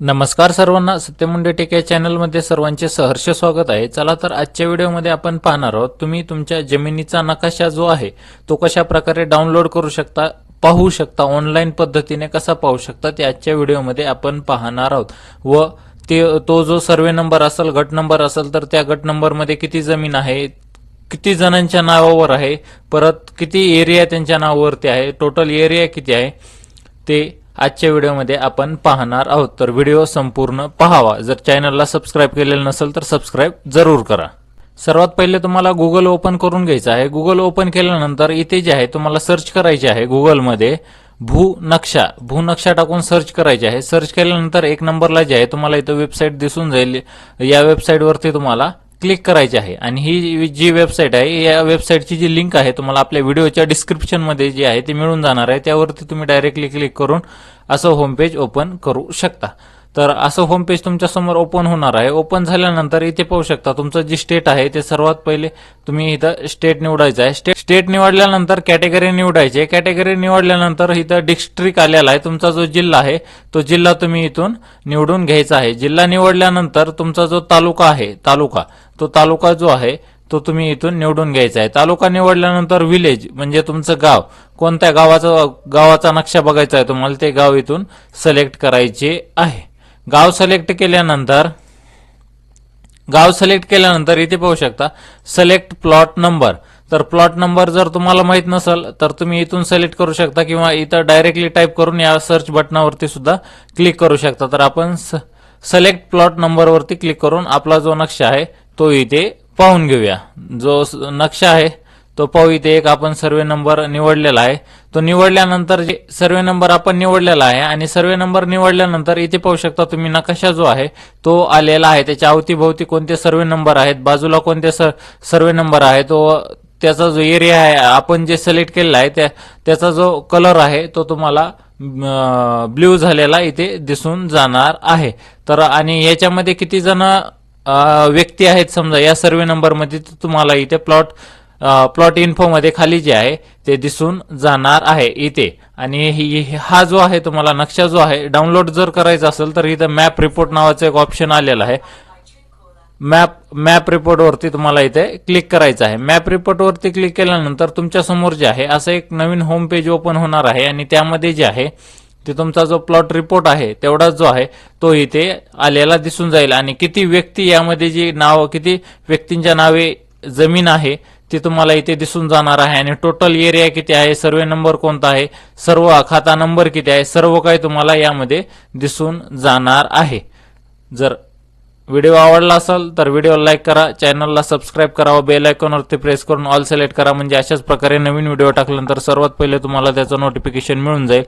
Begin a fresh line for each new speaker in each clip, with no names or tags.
नमस्कार सर्वांना सत्यमुंडे टेक या चॅनलमध्ये सर्वांचे सहर्ष स्वागत आहे. चला तर आजच्या व्हिडिओमध्ये आपण पाहणार आहोत तुम्ही तुमच्या जमिनीचा नकाशा जो आहे तो कशा प्रकारे डाउनलोड करू शकता पाहू शकता ऑनलाईन पद्धतीने कसा पाहू शकता ते आजच्या व्हिडिओमध्ये आपण पाहणार आहोत. व ते तो जो सर्वे नंबर असेल गट नंबर असेल तर त्या गट नंबरमध्ये किती जमीन आहे किती जणांच्या नावावर आहे परत किती एरिया त्यांच्या नावावरती आहे टोटल एरिया किती आहे ते आजच्या व्हिडिओमध्ये आपण पाहणार आहोत. तर व्हिडिओ संपूर्ण पहावा. जर चॅनलला सबस्क्राईब केलेलं नसेल तर सबस्क्राईब जरूर करा. सर्वात पहिले तुम्हाला गुगल ओपन करून घ्यायचं आहे. गुगल ओपन केल्यानंतर इथे जे आहे तुम्हाला सर्च करायचे आहे गुगलमध्ये भू नक्षा. भू नक्षा टाकून सर्च करायचे आहे. सर्च केल्यानंतर एक नंबरला जे आहे तुम्हाला इथं वेबसाईट दिसून जाईल. या वेबसाईटवरती तुम्हाला क्लिक करायची आहे. आणि ही जी वेबसाईट आहे या वेबसाईटची जी लिंक आहे तुम्हाला आपल्या व्हिडिओच्या डिस्क्रिप्शनमध्ये जी आहे ती मिळून जाणार आहे. त्यावरती तुम्ही डायरेक्टली क्लिक करून असं होमपेज ओपन करू शकता. तर असं होमपेज तुमच्यासमोर ओपन होणार आहे. ओपन झाल्यानंतर इथे पाहू शकता तुमचं जे स्टेट आहे ते सर्वात पहिले तुम्ही इथं स्टेट निवडायचं आहे. स्टेट स्टेट निवडल्यानंतर कॅटेगरी निवडायची आहे. कॅटेगरी निवडल्यानंतर इथं डिस्ट्रिक्ट आलेला आहे. तुमचा जो जिल्हा आहे तो जिल्हा तुम्ही इथून निवडून घ्यायचा आहे. जिल्हा निवडल्यानंतर तुमचा जो तालुका आहे तालुका तो तालुका जो आहे तो तुम्ही इथून निवडून घ्यायचा आहे. तालुका निवडल्यानंतर विलेज म्हणजे तुमचं गाव कोणत्या गावाचा गावाचा नक्षा बघायचा आहे तुम्हाला ते गाव इथून सिलेक्ट करायचे आहे. गाव सिलेक्ट केल्यानंतर गाव सिलेक्ट केल्यानंतर इथे पाहू शकता सिलेक्ट प्लॉट नंबर तर प्लॉट नंबर जर तुम्हाला माहीत नसेल तर तुम्ही इथून सिलेक्ट करू शकता किंवा इथं डायरेक्टली टाईप करून या सर्च बटनावरती सुद्धा क्लिक करू शकता. तर आपण सिलेक्ट प्लॉट नंबरवरती क्लिक करून आपला जो नक्षा आहे तो इथे पाहून घेऊया. जो नक्षा आहे तो पाहू इथे एक आपण सर्वे नंबर निवडलेला आहे. तो निवडल्यानंतर जे सर्वे नंबर आपण निवडलेला आहे आणि सर्वे नंबर निवडल्यानंतर इथे पाहू शकता तुम्ही नकाशा जो आहे तो आलेला आहे. त्याच्या अवतीभोवती कोणते सर्वे नंबर आहेत बाजूला कोणते सर्वे नंबर आहे तो त्याचा जो एरिया आहे आपण जे सिलेक्ट केलेला आहे त्या त्याचा जो कलर आहे तो तुम्हाला ब्ल्यू झालेला इथे दिसून जाणार आहे. तर आणि याच्यामध्ये किती जण व्यक्ती आहेत समजा या सर्वे नंबरमध्ये तुम्हाला इथे प्लॉट प्लॉट इन्फोमध्ये खाली जे आहे ते दिसून जाणार आहे इथे. आणि ही- हा जो आहे तुम्हाला नक्षा जो आहे डाउनलोड जर करायचा असेल तर इथं मॅप रिपोर्ट नावाचं एक ऑप्शन आलेलं आहे. मॅप मॅप रिपोर्टवरती तुम्हाला इथे क्लिक करायचं आहे. मॅप रिपोर्टवरती क्लिक केल्यानंतर तुमच्यासमोर जे आहे असं एक नवीन होम पेज ओपन होणार आहे. आणि त्यामध्ये जे आहे ते तुमचा जो प्लॉट रिपोर्ट आहे तेवढाच जो आहे तो इथे आलेला दिसून जाईल. आणि किती व्यक्ती यामध्ये जी नाव किती व्यक्तींच्या नावे जमीन आहे ती तुम्हाला इथे दिसून जाणार आहे. आणि टोटल एरिया किती आहे? सर्वे नंबर कोणता आहे? सर्व खाता नंबर किती आहे? सर्व काही तुम्हाला यामध्ये दिसून जाणार आहे. जर व्हिडिओ आवडला असेल तर व्हिडिओ लाईक करा चॅनलला सबस्क्राईब करा व बेल आयकॉनवरती प्रेस करून ऑल सिलेक्ट करा. म्हणजे अशाच प्रकारे नवीन व्हिडिओ टाकल्यानंतर सर्वात पहिले तुम्हाला त्याचं नोटिफिकेशन मिळून जाईल.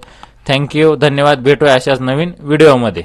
थँक्यू धन्यवाद. भेटूया अशाच नवीन व्हिडिओमध्ये